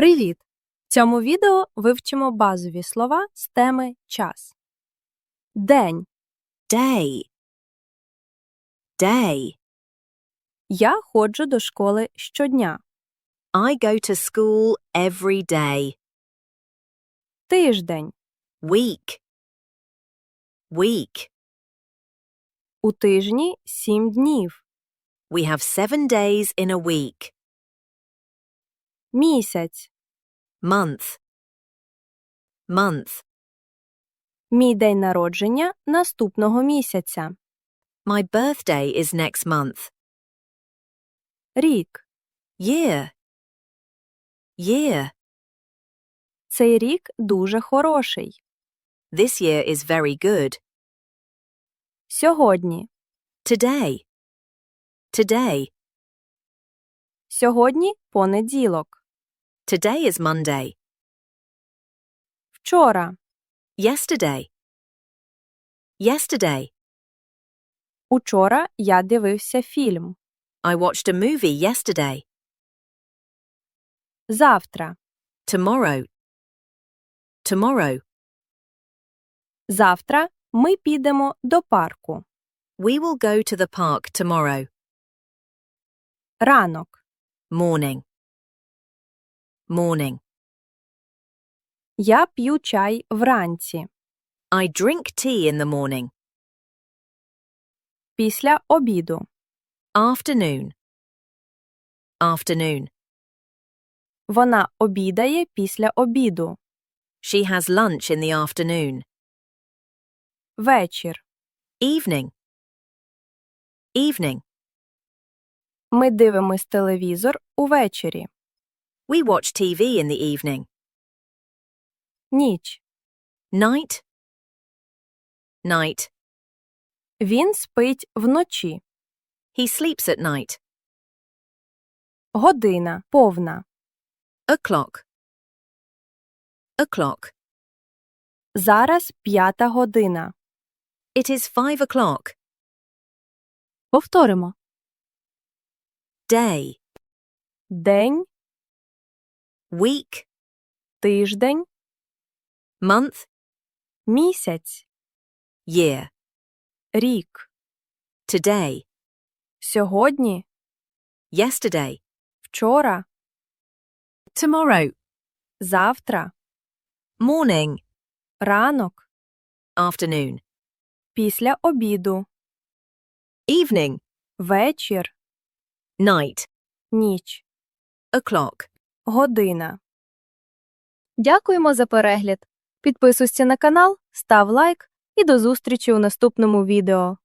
Привіт! В цьому відео вивчимо базові слова з теми час. День. day day Я ходжу до школи щодня. i go to school every day Тиждень. week week У тижні сім днів. we have 7 days in a week Місяць. month month Мій день народження наступного місяця. my birthday is next month Рік. year year Цей рік дуже хороший. this year is very good Сьогодні. today today Сьогодні понеділок. today is monday Вчора. yesterday yesterday Учора я дивився фільм. i watched a movie yesterday Завтра. tomorrow tomorrow Завтра ми підемо до парку. We will go to the park tomorrow. Ранок. Morning. Morning. Я п'ю чай вранці. I drink tea in the morning. Після обіду. Afternoon. Afternoon. Вона обідає після обіду. She has lunch in the afternoon. Вечір. Evening. Evening. Ми дивимось телевізор увечері. We watch TV in the evening. Ніч. Night. Night. Він спить вночі. He sleeps at night. Година. Повна. O'clock. O'clock. Зараз п'ята година. It is five o'clock. Повторимо. Day. День, Week. тиждень, Month. місяць, Year. рік. Today. Сьогодні, Yesterday. вчора, Tomorrow. завтра, Morning. ранок, Afternoon. після обіду, Evening. вечір, Night. ніч, O'clock. Година. Дякуємо за перегляд. Підписуйся на канал, став лайк і до зустрічі у наступному відео.